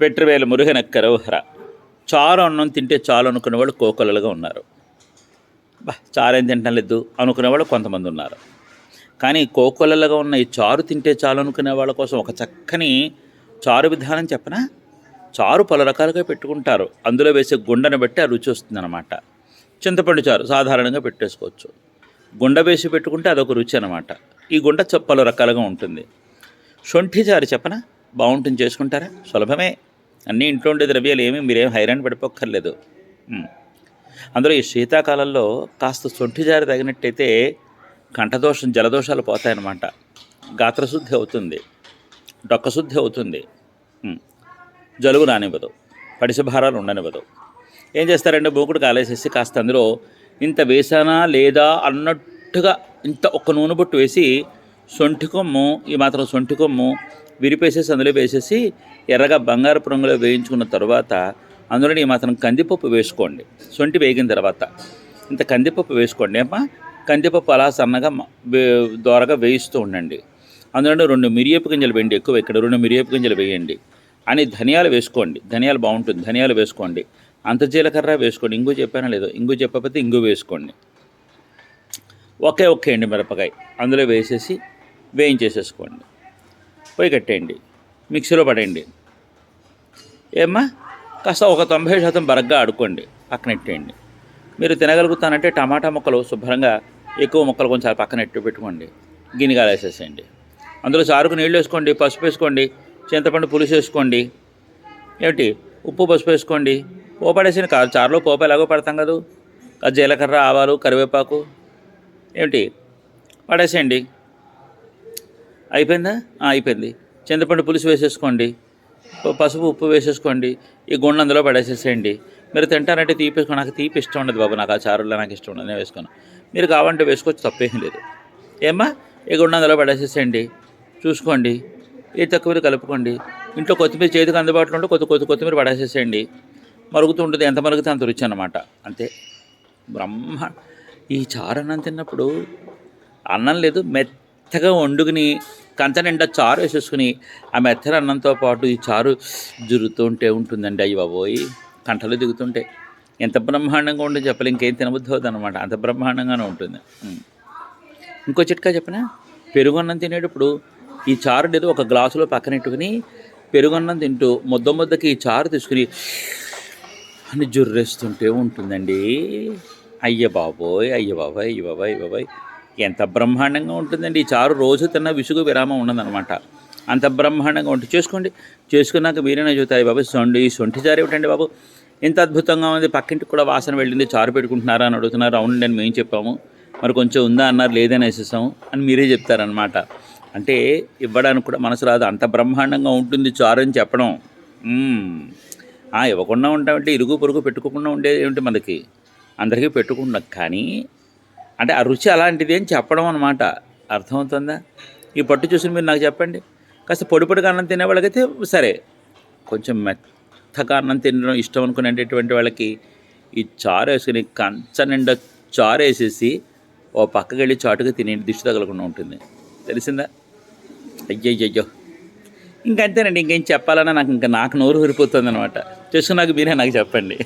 వెట్రివేల మురుగన కరవహర చారు అన్నం తింటే చాలు అనుకునే వాళ్ళు కోకొలలుగా ఉన్నారు. బా చారేం తింటం లేదు అనుకునే వాళ్ళు కొంతమంది ఉన్నారు. కానీ కోకొలలుగా ఉన్న ఈ చారు తింటే చాలు అనుకునే వాళ్ళ కోసం ఒక చక్కని చారు విధానం చెప్పనా? చారు పలు రకాలుగా పెట్టుకుంటారు. అందులో వేసే గుండెను బట్టి ఆ రుచి వస్తుందన్నమాట. చింతపండు చారు సాధారణంగా పెట్టేసుకోవచ్చు. గుండె వేసి పెట్టుకుంటే అదొక రుచి అనమాట ఈ గుండ పలు రకాలుగా ఉంటుంది. శొంఠి చారు చెప్పనా? బాగుంటుంది చేసుకుంటారా? సులభమే. అన్నీ ఇంట్లో ఉండే ద్రవ్యాలు ఏమి మీరేం హైరాన్ పడిపోక్కర్లేదు. అందులో ఈ శీతాకాలంలో కాస్త శొంఠి జారి తగినట్టయితే కంఠదోషం జలదోషాలు పోతాయన్నమాట. గాత్రశుద్ధి అవుతుంది. డొక్కశుద్ధి అవుతుంది. జలుబు రానివ్వదు. పడిసభారాలు ఉండనివ్వదు. ఏం చేస్తారంటే మూకుడు కాలేసేసి కాస్త అందులో ఇంత వేసానా లేదా అన్నట్టుగా ఇంత ఒక్క నూనె బొట్టు వేసి సొంటి కొమ్ము ఈ మాత్రం సొంటి కొమ్ము విరిపేసేసి అందులో వేసేసి ఎర్రగా బంగారపు రంగులో వేయించుకున్న తర్వాత అందులో మాత్రం కందిపప్పు వేసుకోండి. సొంటి వేగిన తర్వాత. ఇంత కందిపప్పు వేసుకోండి. అమ్మా కందిపప్పు అలా సన్నగా దోరగా వేయిస్తూ ఉండండి. అందులో రెండు మిరియపు గింజలు వేయండి ఎక్కువ ఇక్కడ రెండు మిరియపు గింజలు వేయండి. అని ధనియాలు వేసుకోండి. ధనియాలు బాగుంటుంది. ధనియాలు వేసుకోండి. అంత జీలకర్ర వేసుకోండి. ఇంగు చెప్పానా లేదో? ఇంగు చెప్పకపోతే ఇంగు వేసుకోండి. ఒకే ఒకే అండి మిరపకాయ. అందులో వేసేసి వేయించేసేసుకోండి. పొయ్యి కట్టేయండి మిక్సీలో పడేయండి. ఏమ్మా కాస్త ఒక తొంభై శాతం బరగ్గా ఆడుకోండి పక్కన పెట్టేయండి మీరు తినగలుగుతానంటే టమాటా ముక్కలు శుభ్రంగా ఎక్కువ ముక్కలు కొంచెం పక్కనెట్టు పక్కన ఎట్టు పెట్టుకోండి గిన్నెగా వేసేసేయండి అందులో చారుకు నీళ్ళు వేసుకోండి పసుపు వేసుకోండి చింతపండు పులుసు వేసుకోండి. ఏమిటి ఉప్పు పసుపు వేసుకోండి. పోపడేసిన కాదు చారులో పోపు ఎలాగో పడతాం కదా జీలకర్ర ఆవాలు కరివేపాకు. ఏమిటి పడేసేయండి. అయిపోయిందా? అయిపోయింది. చింతపండు పులుసు వేసేసుకోండి. పసుపు ఉప్పు వేసేసుకోండి. ఈ గుండె అందులో పడేసేసేయండి. మీరు తింటారంటే తీపి నాకు తీపి ఇష్టం ఉండదు బాబు. నాకు ఆ చారులో నాకు ఇష్టం ఉండదు. నేను వేసుకోను. మీరు కావాలంటే వేసుకోవచ్చు. తప్పేం లేదు. ఏమ్మా? ఈ గుండె అందులో పడేసేసేయండి. చూసుకోండి. ఏ తక్కువ కలుపుకోండి. ఇంట్లో కొత్తిమీర చేతికి అందుబాటులో ఉంటే కొత్త కొత్త కొత్తిమీర పడేసేసేయండి. మరుగుతూ ఉంటుంది. ఎంత మరుగుతే అంత రుచి అనమాట అంతే. బ్రహ్మ. ఈ చారు అన్నం తిన్నప్పుడు అన్నం లేదు. మెత్తగా వండుకుని కంచ నిండా చారు వేసేసుకుని ఆ మెత్తన అన్నంతో పాటు ఈ చారు జురుతుంటే ఉంటుందండి. అయ్యబాబోయి కంటలు దిగుతుంటే. ఎంత బ్రహ్మాండంగా ఉంటుంది చెప్పలే ఇంకేం తినబుద్ధి అనమాట అంత బ్రహ్మాండంగానే ఉంటుంది. ఇంకో చిట్కా చెప్పిన? పెరుగున్నం తినేటప్పుడు ఈ చారు ఏదో ఒక గ్లాసులో పక్కనెట్టుకుని పెరుగున్నం తింటూ ముద్ద ముద్దకి ఈ చారు తీసుకుని అని జుర్రేస్తుంటే ఉంటుందండి. అయ్య బాబోయ్! అయ్య బాబాయ్! అయ్య బాబాయ్! అయ్య బాబాయ్! ఎంత బ్రహ్మాండంగా ఉంటుందండి. ఈ చారు రోజు తిన్న విసుగు విరామం ఉండదన్నమాట. అంత బ్రహ్మాండంగా ఉంటుంది చేసుకోండి. చేసుకున్నాక మీరేనా చూతారు బాబు? సొండి ఈ సొంటి చారు ఏమిటండి బాబు? ఎంత అద్భుతంగా ఉంది. పక్కింటికి కూడా వాసన వెళ్ళింది. చారు పెట్టుకుంటున్నారా అని అడుగుతున్నారు. అవునండి అని మేము చెప్పాము. మరి కొంచెం ఉందా అన్నారు. లేదని వేసేసాము అని మీరే చెప్తారనమాట అంటే ఇవ్వడానికి కూడా మనసు రాదు. అంత బ్రహ్మాండంగా ఉంటుంది చారు అని చెప్పడం. ఇవ్వకుండా ఉంటామంటే ఇరుగు పొరుగు పెట్టుకోకుండా ఉండేది ఏమిటి మనకి? అందరికీ పెట్టుకున్నాం కానీ అంటే ఆ రుచి అలాంటిది అని చెప్పడం అనమాట అర్థమవుతుందా? ఈ పట్టు చూసుకుని మీరు నాకు చెప్పండి. కాస్త పొడి పొడిగా అన్నం తినే వాళ్ళకైతే సరే. కొంచెం మెత్తగా అన్నం తినడం ఇష్టం అనుకునేటటువంటి వాళ్ళకి ఈ చారు వేసుకుని కంచ నిండా చారు వేసేసి ఓ పక్కకి వెళ్ళి చాటుగా తినే దిష్టి తగలకుండా ఉంటుంది. తెలిసిందా? అయ్యయ్యయ్యో. ఇంకంతేనండి ఇంకేం చెప్పాలన్నా నాకు ఇంకా నాకు నోరు ఊరిపోతుంది అనమాట చూసుకున్నాక మీరే నాకు చెప్పండి.